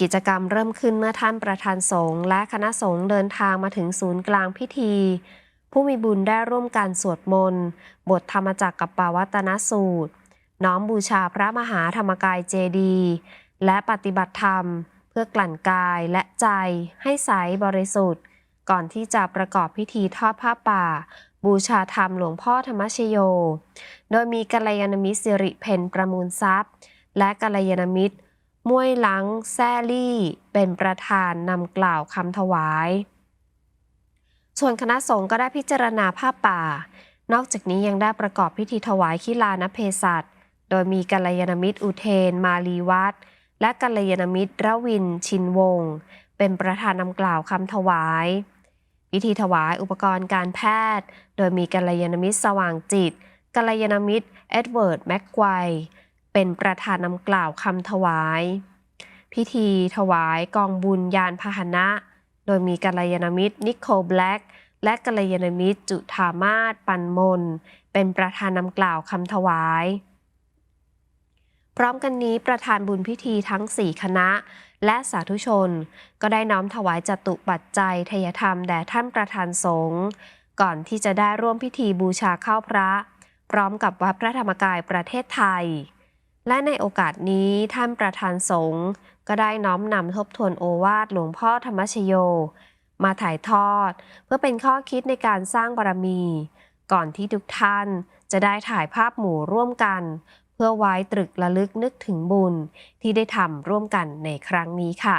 กิจกรรมเริ่มขึ้นเมื่อท่านประธานสงฆ์และคณะสงฆ์เดินทางมาถึงศูนย์กลางพิธี ผู้มีบุญได้ร่วมกันสวดมนต์ บทธรรมจักรกับปาวัตนสูตร น้อมบูชาพระมหาธรรมกายเจดีย์และปฏิบัติธรรม เพื่อกลั่นกายและใจให้ใสบริสุทธิ์ ก่อนที่จะประกอบพิธีทอดผ้าป่า บูชาธรรมหลวงพ่อธรรมชโย โดยมีกัลยาณมิตรสิริเพนประมูลทรัพย์ และกัลยาณมิตร มวยหลังแซ่ลี่ เป็นประธานนำกล่าวคำถวาย ส่วนคณะสงฆ์ก็ได้พิจารณาผ้าป่า นอกจากนี้ยังได้ประกอบพิธีถวายขีลานเพศัตโดยมีกัลยาณมิตรอุเทน มาลีวัดและกัลยาณมิตรระวิน ชินวงศ์เป็นประธานนำกล่าวคำถวาย พิธีถวายอุปกรณ์การแพทย์ โดยมีกัลยาณมิตรสว่างจิตกัลยาณมิตรเอ็ดเวิร์ดแม็กไกว เป็นประธานนำกล่าวคำถวาย พิธีถวายกองบุญยานพาหนะ โดยมีกัลยาณมิตรนิโคลแบล็กและกัลยาณมิตรจุธามาศปันมน เป็นประธานนำกล่าวคำถวาย พร้อมกันนี้ประธานบุญพิธีทั้ง 4 คณะ และสาธุชน ก็ได้น้อมถวายจตุปัจจัยทยธรรมแด่ท่านประธานสงฆ์ก่อนที่จะได้ร่วมพิธีบูชาข้าวพระ พร้อมกับวัดพระธรรมกายประเทศไทย และในโอกาสนี้ท่านประธานสงฆ์ก็ได้น้อมนำทบทวนโอวาทหลวงพ่อธรรมชโย มาถ่ายทอด เพื่อเป็นข้อคิดในการสร้างบารมี ก่อนที่ทุกท่านจะได้ถ่ายภาพหมู่ร่วมกัน เพื่อไว้ตรึกระลึกนึกถึงบุญที่ได้ทำร่วมกันในครั้งนี้ค่ะ